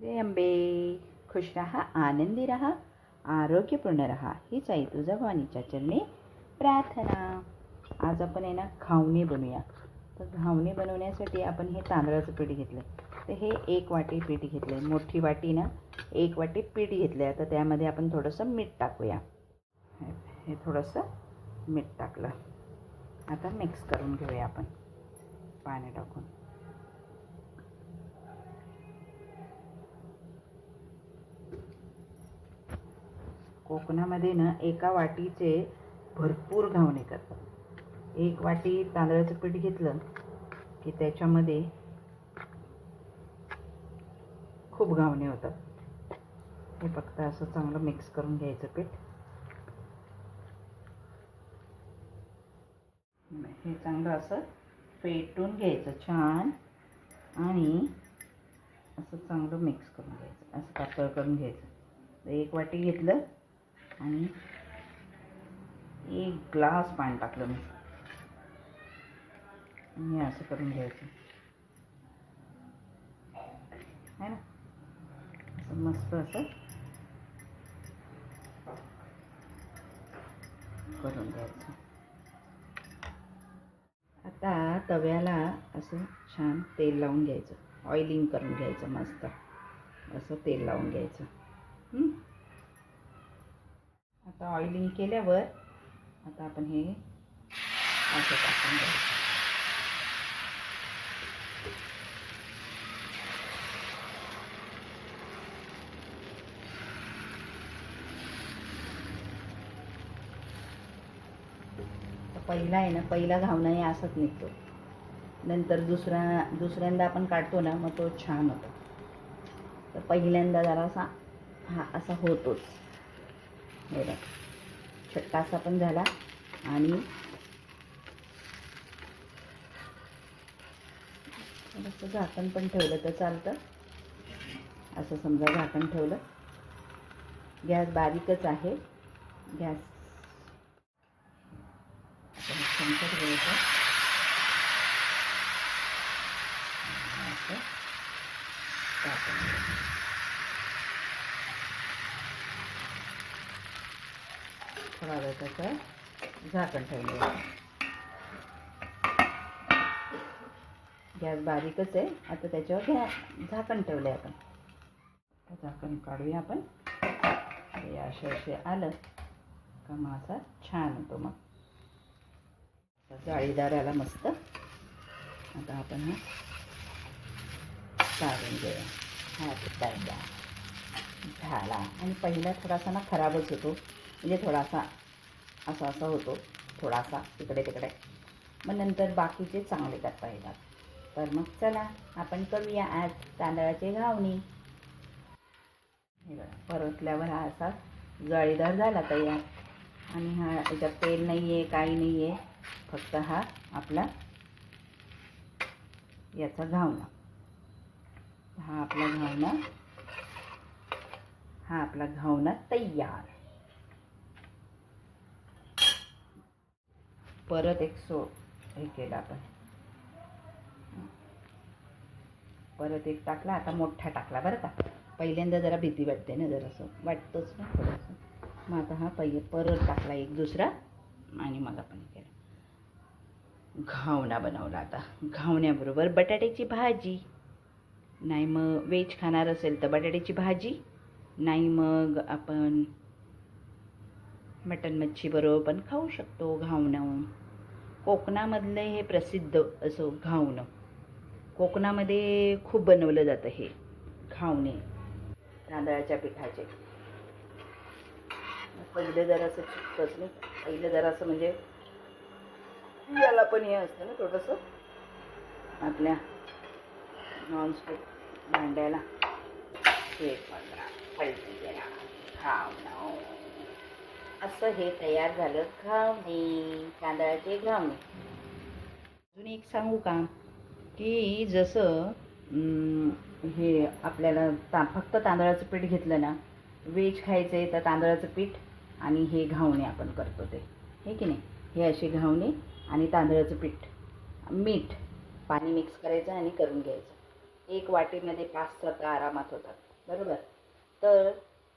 जय अंबे खुश रहा आनंदी रहा आरोग्यपूर्ण रहा हीच आहे तुझा भवानीच्या चरणी प्रार्थना। आज आपण आहे ना घावणे बनवूया तर घावणे बनवण्यासाठी आपण हे तांदळाचं पीठ घेतलं तर हे एक वाटी पीठ घेतलं आहे मोठी वाटी ना एक वाटी पीठ घेतलं आहे तर त्यामध्ये आपण थोडंसं मीठ टाकूया. हे थोडंसं मीठ टाकलं. आता मिक्स करून घेऊया आपण. पाणी टाकून. कोकणामध्ये ना एका वाटीचे भरपूर घावणे करतात. एक वाटी तांदळाचं पीठ घेतलं की त्याच्यामध्ये खूप घावणे होतात. हे फक्त असं चांगलं मिक्स करून घ्यायचं पीठ. हे चांगलं असं पेटून घ्यायचं छान आणि असं चांगलं मिक्स करून घ्यायचं. असं पातळ करून घ्यायचं. एक वाटी घेतलं आणि एक ग्लास पाणी टाकलं मी. आणि असं करून घ्यायचं. आहे ना? असं मस्त असं करून घ्यायचं. आता तव्याला असं छान तेल लावून घ्यायचं. ऑइलिंग करून घ्यायचं मस्त. असं तेल लावून घ्यायचं. आता ऑइलिंग केल्यावर आता आपण हे असं टाकून तर पहिला आहे ना पहिला घावणा हे असंच निघतो. नंतर दुसरा दुसऱ्यांदा आपण काढतो ना मग तो छान होतो. तर पहिल्यांदा जरासा हा असा होतोच. बघ. छट्टासा पण झाला. आणि थोडंसं झाकण पण ठेवलं तर चालतं. असं समजा झाकण ठेवलं. गॅस बारीकच आहे. गॅस आता हे असं टाकून द्यायचं. थोडा वेळ त्याचं झाकण ठेवलं गॅस बारीकच आहे. आता त्याच्यावर घ्या. झाकण ठेवलं आहे आपण आता झाकण काढूया आपण. हे असे असे आलं का मासा छान होतो मग. जाळीदार आला मस्त. आता आपण हा काढून घेऊया. हा झाला. आणि पहिला थोडासा ना खराबच होतो. म्हणजे थोडासा असा असा होतो थोडासा इकडे तिकडे. मग नंतर बाकीचे चांगले करता येतात तर मग चला आपण करूया आज तांदळाचे घावणी. हे बघा परतल्यावर हा असा जाळीदार झाला तयार. आणि हा याच्यात तेल नाही आहे काही नाही आहे फक्त हा आपला याचा घावणा. हा आपला घावणा. हा आपला घावणा तयार. परत एक सो हे केलं आपण. परत एक टाकला आता मोठा टाकला बरं का. पहिल्यांदा जरा भीती वाटते ना जरासं. वाटतंच ना थोडंसं. मग आता हा पहिले परत टाकला एक दुसरा आणि मग आपण हे केलं. घावणा बनवला आता. घावण्याबरोबर बटाट्याची भाजी. नाही मग वेज खाणार असेल तर बटाट्याची भाजी. नाही मग आपण मटन मच्छी बरोबर पण खाऊ शकतो घावणं. कोकणामधलं हे प्रसिद्ध असं घावणं. कोकणामध्ये खूप बनवलं जातं हे घावणे तांदळाच्या पिठाचे. पहिलं जरासं चुकतंच नाही पहिलं जरासं म्हणजे याला पण हे असतं ना थोडंसं. आपल्या नॉनस्टिक भांड्याला. हे पंधरा पैसे करा घावणं. असं हे तयार झालं. घावणे तांदळाचे घावणे. अजून एक सांगू का? की जसं हे आपल्याला ता फक्त तांदळाचं पीठ घेतलं ना व्हेज खायचं आहे तर तांदळाचं पीठ आणि हे घावणे आपण करतो ते. हे की नाही? हे असे घावणे आणि तांदळाचं पीठ. मीठ. पाणी मिक्स करायचं आणि करून घ्यायचं. एक वाटीमध्ये पाच सात आरामात होतात. बरोबर? तर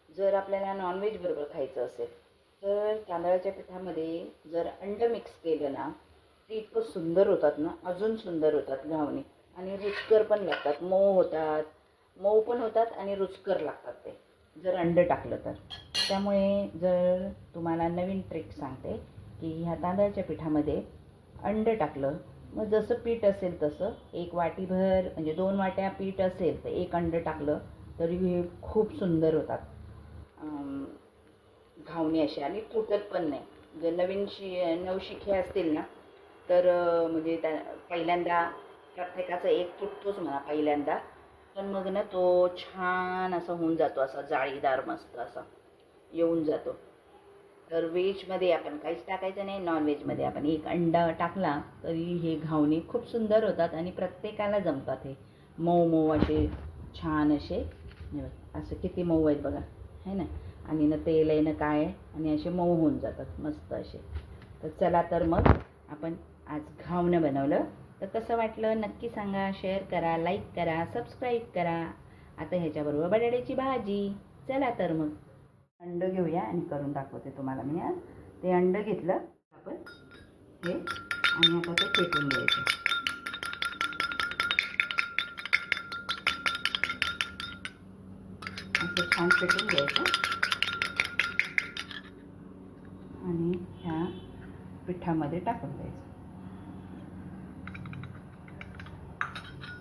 जर आपल्याला नॉनव्हेज बरोबर खायचं असेल तर तांदळाच्या पिठामध्ये जर अंड मिक्स केलं ना ते इतकं सुंदर होतात ना अजून सुंदर होतात घावणे. आणि रुचकर पण लागतात. मऊ होतात. मऊ पण होतात आणि रुचकर लागतात ते. जर अंड टाकलं तर. त्यामुळे जर तुम्हाला नवीन ट्रिक सांगते की ह्या तांदळाच्या पिठामध्ये अंड टाकलं मग जसं पीठ असेल तसं एक वाटीभर म्हणजे दोन वाट्या पीठ असेल तर एक अंड टाकलं तरी हे खूप सुंदर होतात. घावणे असे आणि तुटत पण नाही. जर नवीन शि नवशिखे असतील ना तर म्हणजे त्या पहिल्यांदा प्रत्येकाचा एक तुटतोच म्हणा पहिल्यांदा. पण मग ना तो छान असा होऊन जातो असा जाळीदार मस्त असा येऊन जातो. तर व्हेजमध्ये आपण काहीच टाकायचं नाही नॉनव्हेजमध्ये आपण एक अंडा टाकला तरी हे घावणे खूप सुंदर होतात आणि प्रत्येकाला जमतात हे. मऊ मऊ असे छान असे. असं किती मऊ आहेत बघा. है ना? आणि ना तेल आहे ना काय आहे आणि असे मऊ होऊन जातात मस्त असे. तर चला तर मग आपण आज घावनं बनवलं. तर कसं वाटलं नक्की सांगा शेअर करा लाईक करा सबस्क्राईब करा. आता ह्याच्याबरोबर बटाट्याची भाजी. चला तर मग. अंड घेऊया आणि करून दाखवते तुम्हाला मी आज. ते अंडं घेतलं आपण हे आणि आता ते फेटून घ्यायचं. असं छान फेटून घ्यायचं. आणि ह्या पिठामध्ये टाकून द्यायचं.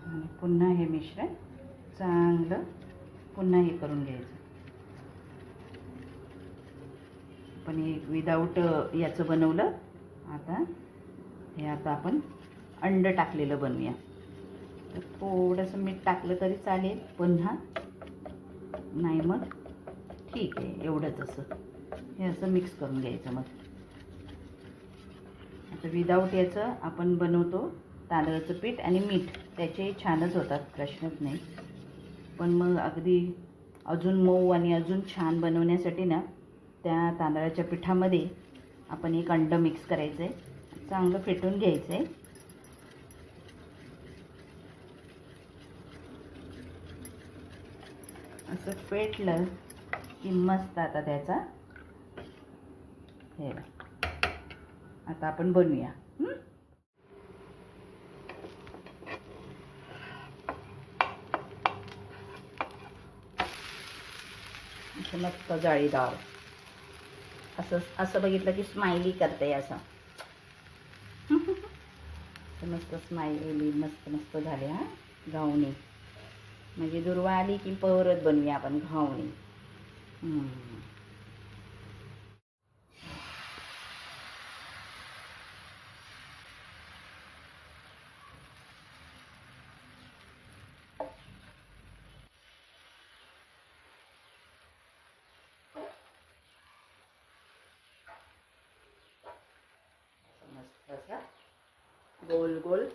आणि पुन्हा हे मिश्रण चांगलं पुन्हा हे करून घ्यायचं. पण हे विदाऊट याचं बनवलं आता हे आता आपण अंड टाकलेलं बनवूया. तर थोडंसं मीठ टाकलं तरी चालेल पुन्हा नाही मग ठीक आहे एवढंच असं. हे असं मिक्स करून घ्यायचं मग. आता विदाऊट याचं आपण बनवतो तांदळाचं पीठ आणि मीठ. त्याचे छानच होतात प्रश्नच नाही. पण मग अगदी अजून मऊ आणि अजून छान बनवण्यासाठी ना त्या तांदळाच्या पिठामध्ये आपण एक अंड मिक्स करायचं आहे चांगलं फेटून घ्यायचं आहे असं फेटलं की मस्त आता त्याचा हे आता आपण बनवूया मस्त जाळीदार. असं असं बघितलं की स्माइली करते असं. मस्त स्माइली मस्त मस्त झाले हा? घावणी. म्हणजे दुर्वा आली की परत बनवूया आपण घावणी. गोल गोल.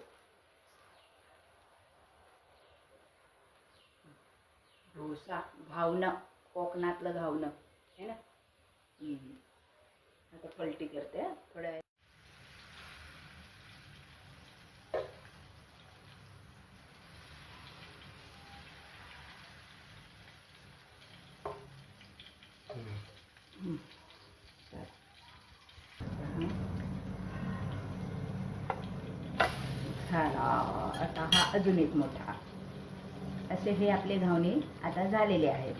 ढोसा घावणं कोकणातलं घावणं. है ना? आता पलटी करते थोड्या वेळ हम्म. चला. हम्म. झाला आता हा अजून एक मोठा. असे हे आपले घावणे आता झालेले आहेत.